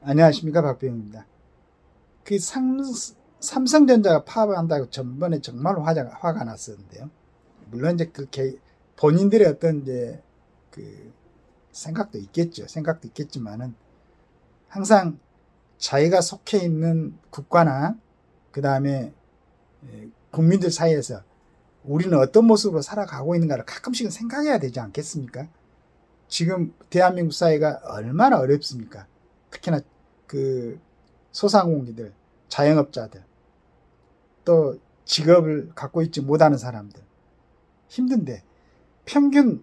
안녕하십니까 박병입니다. 그 삼, 삼성전자가 파업한다고 전번에 정말 화가, 화가 났었는데요. 물론 이제 그 개, 본인들의 어떤 이제 그 생각도 있겠죠. 생각도 있겠지만은 항상 자기가 속해 있는 국가나 그 다음에 국민들 사이에서 우리는 어떤 모습으로 살아가고 있는가를 가끔씩은 생각해야 되지 않겠습니까? 지금 대한민국 사회가 얼마나 어렵습니까? 특히나 그 소상공인들, 자영업자들, 또 직업을 갖고 있지 못하는 사람들 힘든데 평균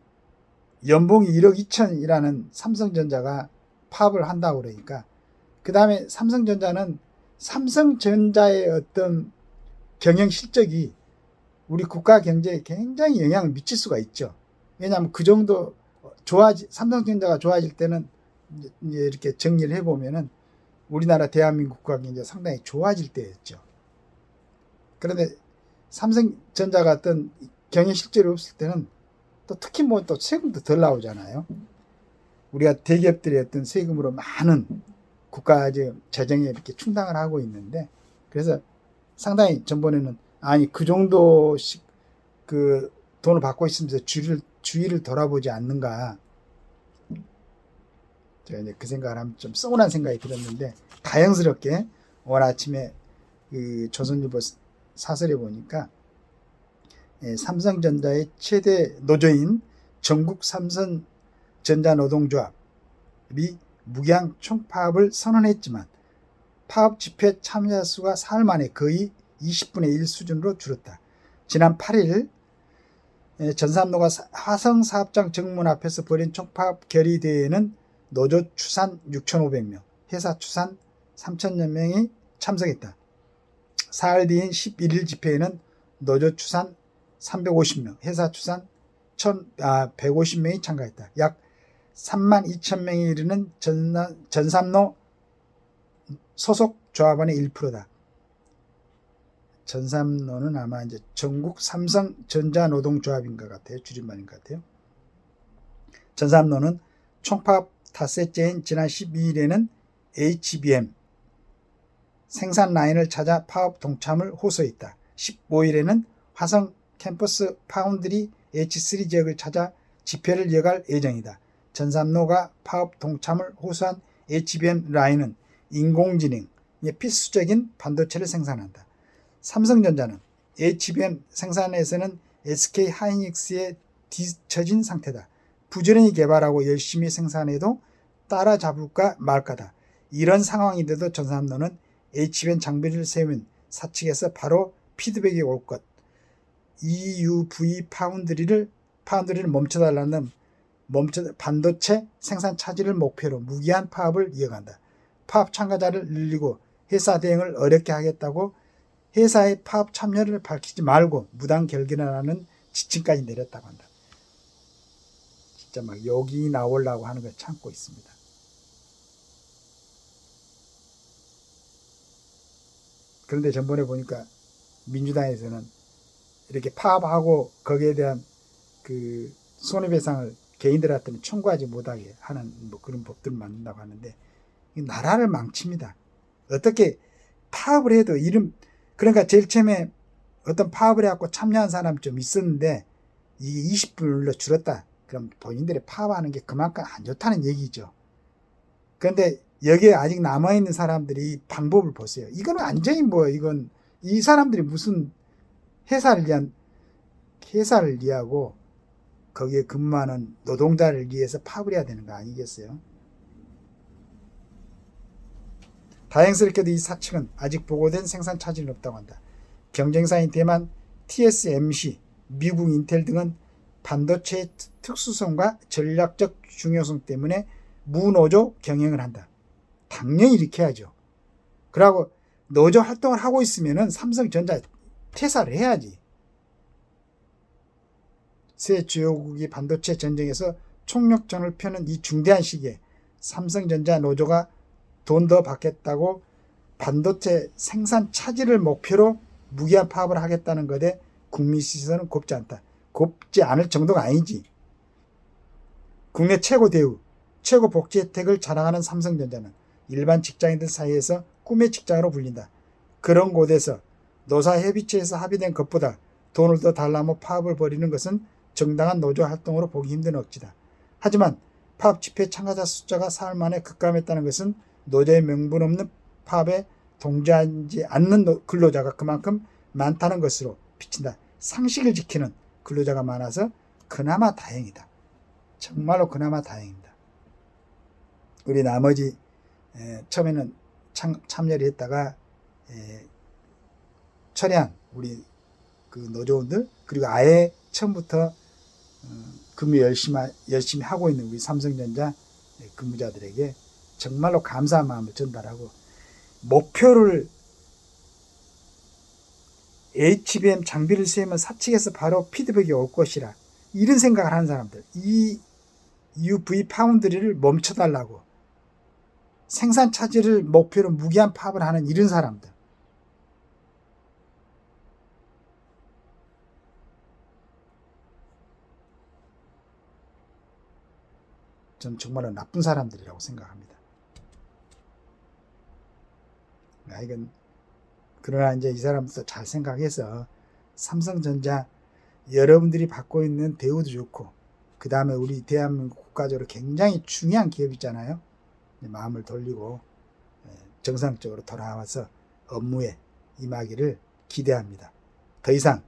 연봉이 1억 2천이라는 삼성전자가 파업을 한다고 그러니까 그 다음에 삼성전자는 삼성전자의 어떤 경영 실적이 우리 국가 경제에 굉장히 영향을 미칠 수가 있죠. 왜냐하면 그 정도 좋아지 삼성전자가 좋아질 때는 이제 이렇게 정리를 해보면은 우리나라 대한민국 국가 경제 상당히 좋아질 때였죠. 그런데 삼성전자가 어떤 경영 실적이 없을 때는 또 특히 뭐 또 세금도 덜 나오잖아요. 우리가 대기업들의 어떤 세금으로 많은 국가 재정에 이렇게 충당을 하고 있는데 그래서 상당히 전번에는 아니 그 정도씩 그 돈을 받고 있으면서 주의를 주의를 돌아보지 않는가 제가 이제 그 생각을 하면 좀 서운한 생각이 들었는데 다행스럽게 오늘 아침에 그 조선일보 사설에 보니까 예, 삼성전자의 최대 노조인 전국 삼성전자 노동조합이 무기한 총파업을 선언했지만 파업 집회 참여 수가 사흘 만에 거의 20분의 1 수준으로 줄었다. 지난 8일 예, 전삼로가 화성 사업장 정문 앞에서 벌인 총파업 결의대회에는 노조 추산 6,500명, 회사 추산 3,000여 명이 참석했다. 사흘 뒤인 11일 집회에는 노조 추산 350명, 회사 추산 1 아, 150명이 참가했다. 약 3만 2천 명이 이르는 전나, 전삼로 소속 조합원의 1%다. 전삼로는 아마 이제 전국 삼성 전자노동조합인 것 같아요. 줄임말인 것 같아요. 전삼로는 총파업 닷새째인 지난 12일에는 HBM 생산 라인을 찾아 파업 동참을 호소했다. 15일에는 화성 캠퍼스 파운드리 H3 지역을 찾아 집회를 이어갈 예정이다. 전삼로가 파업 동참을 호소한 HBM 라인은 인공지능의 필수적인 반도체를 생산한다. 삼성전자는 HBM 생산에서는 SK 하이닉스에 뒤처진 상태다. 부지런히 개발하고 열심히 생산해도 따라잡을까 말까다. 이런 상황인데도 전삼로는 HBM 장비를 세우면 사측에서 바로 피드백이 올 것. EUV 파운드리를 파운드리를 멈춰달라는 멈춰 반도체 생산 차질을 목표로 무기한 파업을 이어간다. 파업 참가자를 늘리고 회사 대응을 어렵게 하겠다고 회사의 파업 참여를 밝히지 말고 무단 결근하라는 지침까지 내렸다고 한다. 진짜 막 욕이 나오려고 하는 걸 참고 있습니다. 그런데 전번에 보니까 민주당에서는 이렇게 파업하고 거기에 대한 그 손해배상을 개인들한테는 청구하지 못하게 하는 뭐 그런 법들을 만든다고 하는데 나라를 망칩니다. 어떻게 파업을 해도 이름 그러니까 제일 처음에 어떤 파업을 해갖고 참여한 사람이 좀 있었는데 이게 20분으로 줄었다. 그럼 본인들이 파업하는 게 그만큼 안 좋다는 얘기죠. 그런데 여기에 아직 남아있는 사람들이 방법을 보세요. 이건 완전히 뭐, 이건, 이 사람들이 무슨 회사를 위한, 회사를 위하고 거기에 근무하는 노동자를 위해서 파업을 해야 되는 거 아니겠어요? 다행스럽게도 이 사측은 아직 보고된 생산 차질은 없다고 한다. 경쟁사인 대만 TSMC, 미국 인텔 등은 반도체의 특수성과 전략적 중요성 때문에 무노조 경영을 한다. 당연히 이렇게 해야죠. 그러고 노조 활동을 하고 있으면은 삼성전자 퇴사를 해야지. 새 주요국이 반도체 전쟁에서 총력전을 펴는 이 중대한 시기에 삼성전자 노조가 돈 더 받겠다고 반도체 생산 차질을 목표로 무기한 파업을 하겠다는 것에 국민 시선은 곱지 않다. 곱지 않을 정도가 아니지. 국내 최고 대우, 최고 복지 혜택을 자랑하는 삼성전자는 일반 직장인들 사이에서 꿈의 직장으로 불린다. 그런 곳에서 노사협의체에서 합의된 것보다 돈을 더 달라며 파업을 벌이는 것은 정당한 노조 활동으로 보기 힘든 억지다. 하지만 파업 집회 참가자 숫자가 사흘 만에 급감했다는 것은 노조의 명분 없는 파업에 동조하지 않는 노- 근로자가 그만큼 많다는 것으로 비친다. 상식을 지키는 근로자가 많아서 그나마 다행이다. 정말로 그나마 다행입니다. 우리 나머지 에, 처음에는 참, 참여를 했다가 에, 철회한 우리 그 노조원들 그리고 아예 처음부터 어, 근무 열심히 하- 열심히 하고 있는 우리 삼성전자 근무자들에게 정말로 감사한 마음을 전달하고 목표를 HBM 장비를 쓰면 사측에서 바로 피드백이 올 것이라 이런 생각을 하는 사람들 이 UV 파운드리를 멈춰달라고 생산 차질을 목표로 무기한 파업을 하는 이런 사람들 전 정말로 나쁜 사람들이라고 생각합니다. 아, 이건 그러나 이제 이 사람도 잘 생각해서 삼성전자 여러분들이 받고 있는 대우도 좋고 그 다음에 우리 대한민국 국가적으로 굉장히 중요한 기업이잖아요. 이제 마음을 돌리고 예, 정상적으로 돌아와서 업무에 임하기를 기대합니다. 더 이상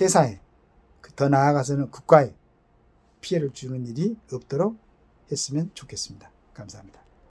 회사에 그더 나아가서는 국가에 피해를 주는 일이 없도록 했으면 좋겠습니다. 감사합니다.